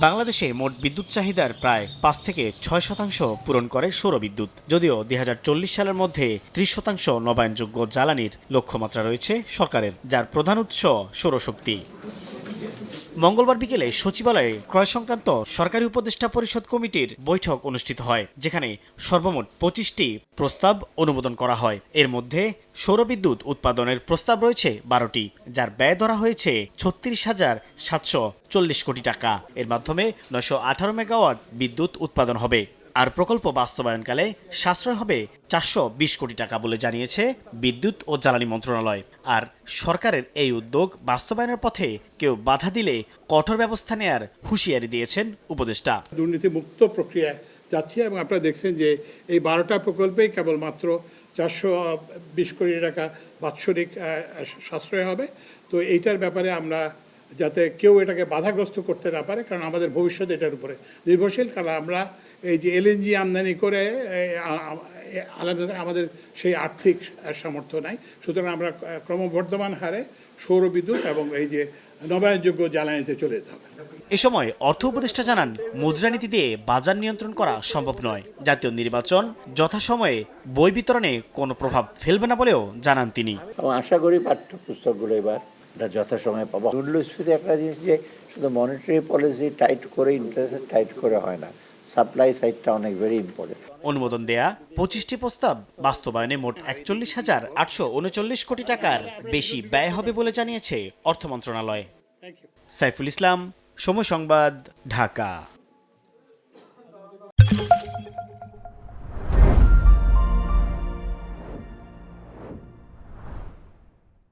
বাংলাদেশে মোট বিদ্যুৎ চাহিদার প্রায় পাঁচ থেকে ছয় শতাংশ পূরণ করে সৌরবিদ্যুৎ যদিও দুই হাজার চল্লিশ সালের মধ্যে ত্রিশ শতাংশ নবায়নযোগ্য জ্বালানির লক্ষ্যমাত্রা রয়েছে সরকারের, যার প্রধান উৎস সৌরশক্তি। মঙ্গলবার বিকেলে সচিবালয়ে ক্রয় সংক্রান্ত সরকারি উপদেষ্টা পরিষদ কমিটির বৈঠক অনুষ্ঠিত হয়, যেখানে সর্বমোট পঁচিশটি প্রস্তাব অনুমোদন করা হয়। এর মধ্যে সৌরবিদ্যুৎ উৎপাদনের প্রস্তাব রয়েছে বারোটি, যার ব্যয় ধরা হয়েছে ছত্রিশ হাজার সাতশো চল্লিশ কোটি টাকা। এর মাধ্যমে নয়শো আঠারো মেগাওয়াট বিদ্যুৎ উৎপাদন হবে। আর প্রকল্প বাস্তবায়নকালে সাশ্রয় হবে চারশো বিশ কোটি টাকা বলে জানিয়েছে বিদ্যুৎ ও জ্বালানি মন্ত্রণালয়। আর সরকারের এই উদ্যোগ বাস্তবায়নের পথে কেউ বাধা দিলে কঠোর ব্যবস্থা নেয়ার হুঁশিয়ারি দিয়েছেন উপদেষ্টা। দুর্নীতিমুক্ত প্রক্রিয়ায় যাচ্ছে এবং আপনারা দেখছেন যে এই বারোটা প্রকল্পেই কেবলমাত্র চারশো বিশ কোটি টাকা বাৎসরিক সাশ্রয় হবে। তো এইটার ব্যাপারে আমরা যাতে কেউ এটাকে বাধাগ্রস্ত করতে না পারে কারণ আমাদের ভবিষ্যৎ এটার উপরে নির্ভরশীল। কারণ আমরা এই যে এলএনজি আমদানি করে আলাদা আমাদের সেই আর্থিক সামর্থ্য নাই। সুতরাং আমরা ক্রমবর্ধমান হারে সৌরবিদ্যুৎ এবং এই যে নবায়নযোগ্য জ্বালানিতে চলে যেতে হবে। এ সময় অর্থ উপদেষ্টা জানান মুদ্রানীতি দিয়ে বাজার নিয়ন্ত্রণ করা সম্ভব নয়। জাতীয় নির্বাচন যথাসময়ে বই বিতরণে কোনো প্রভাব ফেলবে না বলেও জানান তিনি। আশা করি পাঠ্যপুস্তকগুলো এবার এটা যথাসময়ে পাবো। মূল্যস্ফীতি একটা জিনিস যে শুধু মনিটারি পলিসি টাইট করে ইন্টারেস্ট টাইট করে হয় না। সাপ্লাই সাইডটা অনেক ভেরি ইম্পর্টেন্ট অনুমোদন দেয়া পঁচিশটি প্রস্তাব বাস্তবায়নে মোট একচল্লিশ হাজার আটশো উনচল্লিশ কোটি টাকার বেশি ব্যয় হবে বলে জানিয়েছে অর্থ মন্ত্রণালয়। সাইফুল ইসলাম সময় সংবাদ ঢাকা।